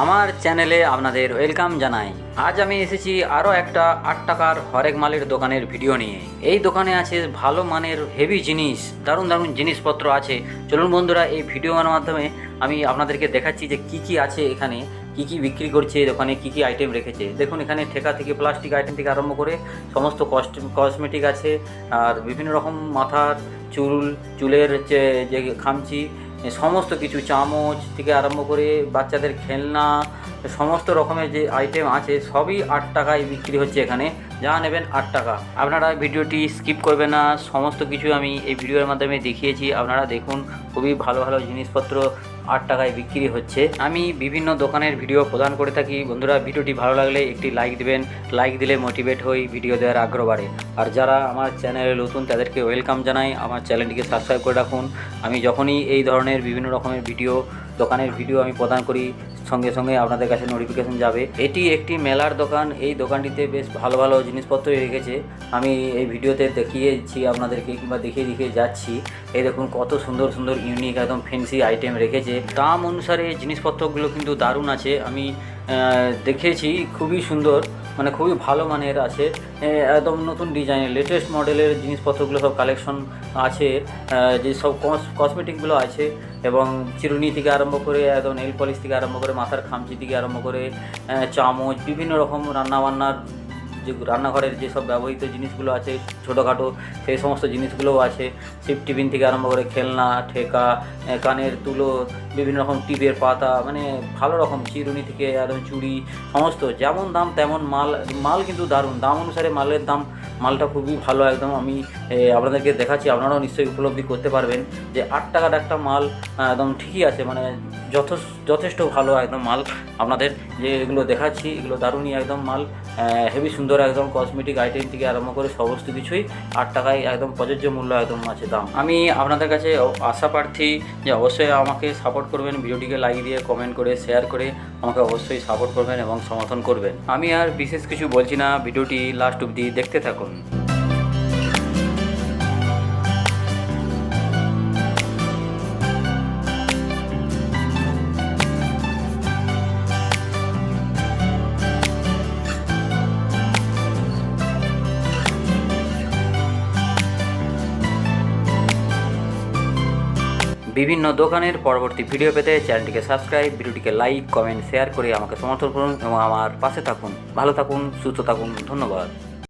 আমার চ্যানেলে আপনাদের ওয়েলকাম জানাই। আজ আমি এসেছি আরও একটা আট টাকার হরেক মালের দোকানের ভিডিও নিয়ে। এই দোকানে আছে ভালো মানের হেভি জিনিস, দারুণ দারুণ জিনিসপত্র আছে। চলুন বন্ধুরা, এই ভিডিওর মাধ্যমে আমি আপনাদেরকে দেখাচ্ছি যে কি কি আছে এখানে, কি কি বিক্রি করছে দোকানে, কি কি আইটেম রেখেছে। দেখুন, এখানে ঠেকা থেকে প্লাস্টিক আইটেম থেকে আরম্ভ করে সমস্ত কস্ট কসমেটিক আছে, আর বিভিন্ন রকম মাথার, চুল, চুলের যে খামচি সমস্ত কিছু, চামচ থেকে আরম্ভ করে বাচ্চাদের খেলনা, সমস্ত রকমের যে আইটেম আছে, সবই আট টাকায় বিক্রি হচ্ছে এখানে। যা নেবেন আট টাকা। আপনারা ভিডিওটি স্কিপ করবেন না। সমস্ত কিছু আমি এই ভিডিওর মাধ্যমে দেখিয়েছি। আপনারা দেখুন, খুবই ভালো ভালো জিনিসপত্র আট টাকায় বিক্রি হচ্ছে। আমি বিভিন্ন দোকানের ভিডিও প্রদান করে থাকি। বন্ধুরা, ভিডিওটি ভালো লাগলে একটি লাইক দিবেন। লাইক দিলে মোটিভেট হই ভিডিও দেওয়ার আগ্রহ বাড়ে। আর যারা আমার চ্যানেলে নতুন, তাদেরকে ওয়েলকাম জানাই। আমার চ্যানেলটিকে সাবস্ক্রাইব করে রাখুন। আমি যখনই এই ধরনের বিভিন্ন রকমের ভিডিও দোকানের ভিডিও আমি প্রদান করি, সঙ্গে সঙ্গে আপনাদের কাছে নোটিফিকেশন যাবে। এটি একটি মেলার দোকান, এই দোকানটিতে বেশ ভালো ভালো জিনিসপত্র রেখেছে। আমি এই ভিডিওতে দেখিয়েছি আপনাদেরকে কিংবা দেখিয়ে দেখিয়ে যাচ্ছি। এই দেখুন কত সুন্দর সুন্দর ইউনিক একদম ফেন্সি আইটেম রেখেছে। দাম অনুসারে জিনিসপত্রগুলো কিন্তু দারুণ আছে। আমি দেখেছি খুবই সুন্দর। মানে খুবই ভালো মানের আছে। একদম নতুন ডিজাইনের লেটেস্ট মডেলের জিনিসপত্রগুলো সব কালেকশন আছে। যে সব কসমেটিকগুলো আছে এবং চিরুনি থেকে আরম্ভ করে একদম নেল পলিশ থেকে আরম্ভ করে মাথার খামচি থেকে আরম্ভ করে চামচ, বিভিন্ন রকম রান্নাবান্নার যে রান্নাঘরের যেসব ব্যবহৃত জিনিসগুলো আছে, ছোটোখাটো সেই সমস্ত জিনিসগুলোও আছে। সিপ টিফিন থেকে আরম্ভ করে খেলনা, ঠেকা কানের তুলো বিভিন্ন রকম টিপের পাতা মানে ভালো রকম চিরুনি থেকে একদম চুড়ি, সমস্ত যেমন দাম তেমন মাল মাল কিন্তু দারুণ। দাম অনুসারে মালের দাম, মালটা খুবই ভালো একদম। আমি আপনাদেরকে দেখাচ্ছি, আপনারাও নিশ্চয়ই উপলব্ধি করতে পারবেন যে আট টাকার একটা মাল একদম ঠিকই আছে মানে যথেষ্ট ভালো একদম মাল আপনাদের যে এগুলো দেখাচ্ছি, এগুলো দারুণই একদম মাল হেভি সুন্দর একদম কসমেটিক আইটেম থেকে আরম্ভ করে সমস্ত কিছুই আট টাকায় একদম প্রযোজ্য মূল্য একদম আছে দাম। আমি আপনাদের কাছে আশা প্রার্থী যে অবশ্যই আমাকে সাপোর্ট করবেন, ভিডিওটিকে লাইক দিয়ে কমেন্ট করে শেয়ার করে আমাকে অবশ্যই সাপোর্ট করবেন এবং সমর্থন করবেন। আমি আর বিশেষ কিছু বলছি না, ভিডিওটি লাস্ট অবধি দেখতে থাকুন। বিভিন্ন দোকানের পরবর্তী ভিডিও পেতে চ্যানেলটিকে সাবস্ক্রাইব, ভিডিওটিকে লাইক, কমেন্ট, শেয়ার করে আমাকে সমর্থন করুন এবং আমার পাশে থাকুন। ভালো থাকুন, সুস্থ থাকুন, ধন্যবাদ।